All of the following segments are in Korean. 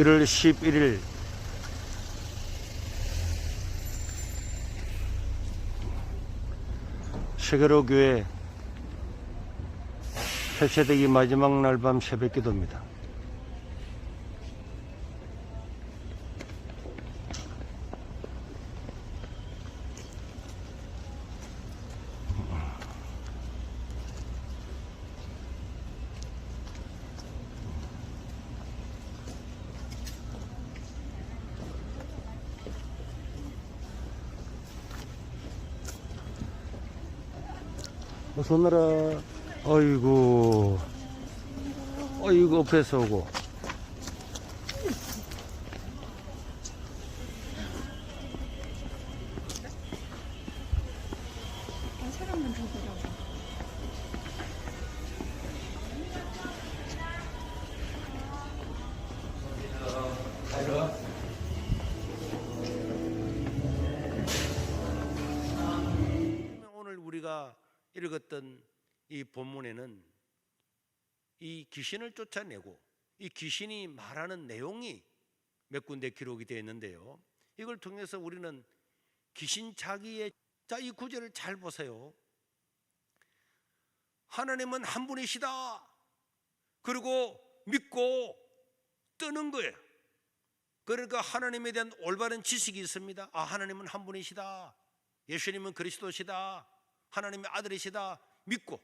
1월 11일 세계로 교회 해체되기 마지막 날 밤 새벽 기도입니다. 어서 오너라. 어이구. 어이구, 앞에서 오고. 오늘 우리가 읽었던 이 본문에는 이 귀신을 쫓아내고 이 귀신이 말하는 내용이 몇 군데 기록이 되어 있는데요. 이걸 통해서 우리는 귀신 자기의 자 이 구절을 잘 보세요. 하나님은 한 분이시다. 그리고 믿고 뜨는 거예요. 그러니까 하나님에 대한 올바른 지식이 있습니다. 아, 하나님은 한 분이시다. 예수님은 그리스도시다. 하나님의 아들이시다. 믿고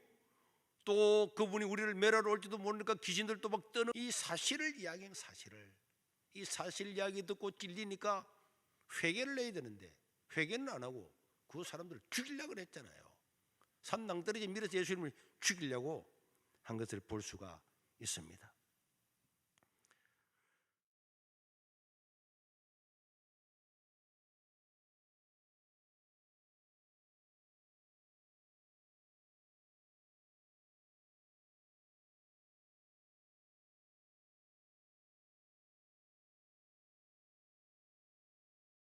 또 그분이 우리를 멸하러 올지도 모르니까 귀신들도 막 떠는 이 사실을 이야기한 사실을 이 사실 이야기 듣고 찔리니까 회개를 내야 되는데 회개는 안 하고 그 사람들을 죽이려고 그랬잖아요. 삼낭 떨어지 밀어서 예수님을 죽이려고 한 것을 볼 수가 있습니다.